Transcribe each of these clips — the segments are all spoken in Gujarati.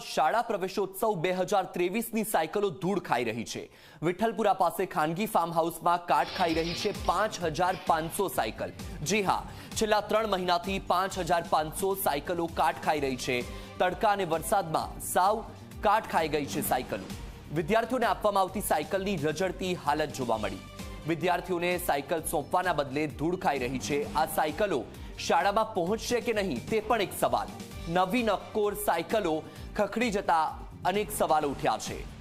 શાળા પ્રવેશોત્સવ બે હજાર ત્રેવીસની સાયકલો ધૂળ ખાઈ રહી છે. વિઠ્ઠલપુરા પાસે ખાનગી ફાર્મ હાઉસમાં કાટ ખાઈ રહી છે પાંચ હજાર પાંચસો સાયકલ. જી હા, છેલ્લા ત્રણ મહિનાથી પાંચ હજાર પાંચસો સાયકલો કાટ ખાઈ રહી છે. તડકા અને વરસાદમાં સાવ કાટ ખાઈ ગઈ છે સાયકલો. વિદ્યાર્થીઓને આપવામાં આવતી સાયકલની રજડતી હાલત જોવા મળી. વિદ્યાર્થીઓને સાયકલ સોંપવાના બદલે ધૂળ ખાઈ રહી છે. આ સાયકલો શાળામાં પહોંચશે કે નહીં તે પણ એક સવાલ. નવી નક્કોર સાયકલો ખખડી જતા અનેક સવાલો ઉઠ્યા છે.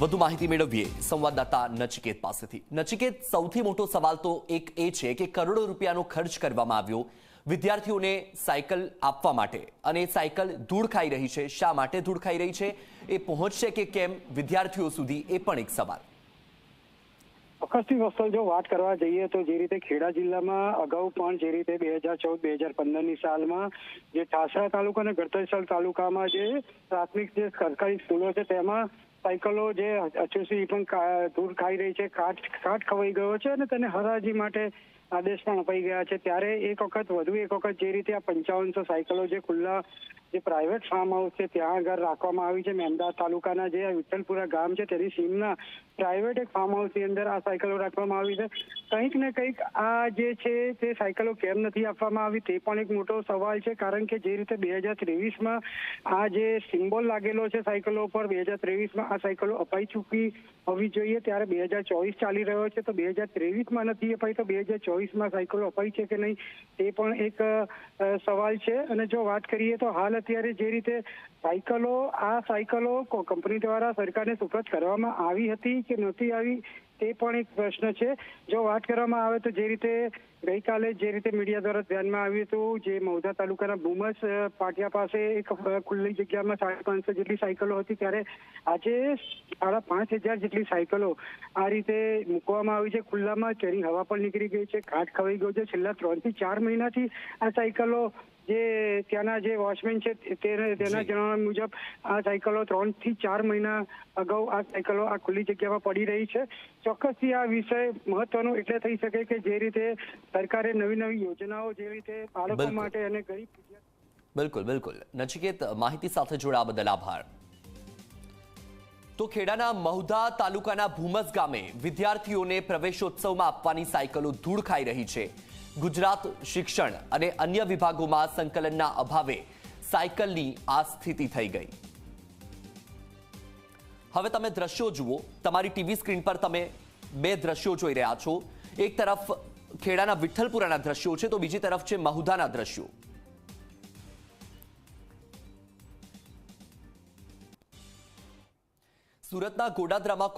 વધુ માહિતી મેળવીએ સંવાદદાતા નચિકેત પાસેથી. નચિકેત, સૌથી મોટો સવાલ તો એક એ છે કે કરોડો રૂપિયાનો ખર્ચ કરવામાં આવ્યો વિદ્યાર્થીઓને સાયકલ આપવા માટે. અને સાયકલ ધૂળ ખાઈ રહી છે. શા માટે ધૂળ ખાઈ રહી છે? એ પહોંચશે કે કેમ? વિદ્યાર્થીઓ સુધી એ પણ એક સવાલ. ચોક્કસથી વસ્તુ જો વાત કરવા જઈએ તો જે રીતે ખેડા જિલ્લામાં અગાઉ પણ જે રીતે બે હજાર ચૌદ, બે હજાર પંદરની સાલમાં જે ઠાસરા તાલુકા અને ગળતેશ્વર તાલુકામાં જે પ્રાથમિક જે સરકારી સ્કૂલો છે, તેમાં સાયકલો જે અચુસી પણ ધૂળ ખાઈ રહી છે, કાટ કાટ ખવાઈ ગયો છે અને તેને હરાજી માટે આદેશ પણ અપાઈ ગયા છે. ત્યારે એક વખત, વધુ એક વખત જે રીતે આ પંચાવનસો સાયકલો જે ખુલ્લા જે પ્રાઇવેટ ફાર્મ હાઉસ છે, ત્યાં આગળ રાખવામાં આવી છે. મેમદાદ તાલુકાના જે વિઠ્ઠલપુરા ગામ છે, તેની સીમના પ્રાઇવેટ એક ફાર્મ હાઉસની અંદર આ સાયકલો રાખવામાં આવી છે. કંઈક ને કંઈક આ જે છે, તે સાયકલો કેમ નથી આપવામાં આવી, તે પણ એક મોટો સવાલ છે. કારણ કે જે રીતે બે હજાર ત્રેવીસમાં આ જે સિમ્બોલ લાગેલો છે સાયકલો પર બે હજાર ત્રેવીસમાં આ સાયકલો અપાઈ ચૂકી હોવી જોઈએ. ત્યારે બે હજાર ચોવીસ ચાલી રહ્યો છે. તો બે હજાર ત્રેવીસમાં નથી અપાઈ, તો બે હજાર ચોવીસમાં સાયકલો અપાઈ છે કે નહીં, તે પણ એક સવાલ છે. અને જો વાત કરીએ તો હાલ અત્યારે જે રીતે સાયકલો, આ સાયકલો કંપની દ્વારા સરકારને સુપ્રત કરવામાં આવી હતી કે નહોતી આવી, તે પણ એક પ્રશ્ન છે. જો વાત કરવામાં આવે તો જે રીતે ગઈકાલે જે રીતે મીડિયા દ્વારા ધ્યાનમાં આવ્યું હતું, જે મૌધા તાલુકાના ભૂમસ પાટિયા પાસે એક ખુલ્લી જગ્યામાં સાડા પાંચસો જેટલી સાયકલો હતી, ત્યારે આજે સાડા પાંચ હજાર જેટલી સાયકલો આ રીતે મૂકવામાં આવી છે. ખુલ્લામાં ચરી હવા પણ નીકળી ગઈ છે. કાટ ખવાઈ ગયો છે. છેલ્લા ત્રણથી ચાર મહિનાથી આ સાયકલો જે ત્યાંના જે વોચમેન છે તેના જણાવ્યા મુજબ આ સાયકલો ત્રણથી ચાર મહિના અગાઉ આ સાયકલો આ ખુલ્લી જગ્યામાં પડી રહી છે. ચોક્કસથી આ વિષય મહત્વનો એટલે થઈ શકે કે જે રીતે સરકારે નવી નવી યોજનાઓ જે રીતે બાળકો માટે અને ગરીબ બિલકુલ બિલકુલ. નચિકેત માહિતી સાથે જોડાવા બદલ આભાર. તો ખેડાના મહુધા તાલુકાના ભૂમસ ગામે વિદ્યાર્થીઓને પ્રવેશોત્સવમાં આપવાની સાયકલો ધૂળ ખાઈ રહી છે. ગુજરાત શિક્ષણ અને અન્ય વિભાગોમાં સંકલનના અભાવે સાયકલની આ સ્થિતિ થઈ ગઈ. હવે તમે દ્રશ્યો જુઓ. તમારી ટીવી સ્ક્રીન પર તમે બે દ્રશ્યો જોઈ રહ્યા છો. એક તરફ ખેડાના વિઠ્ઠલપુરાના દ્રશ્યો છે, તો બીજી તરફ છે મહુધાના દ્રશ્યો. સુરતના ગોડાદરામાં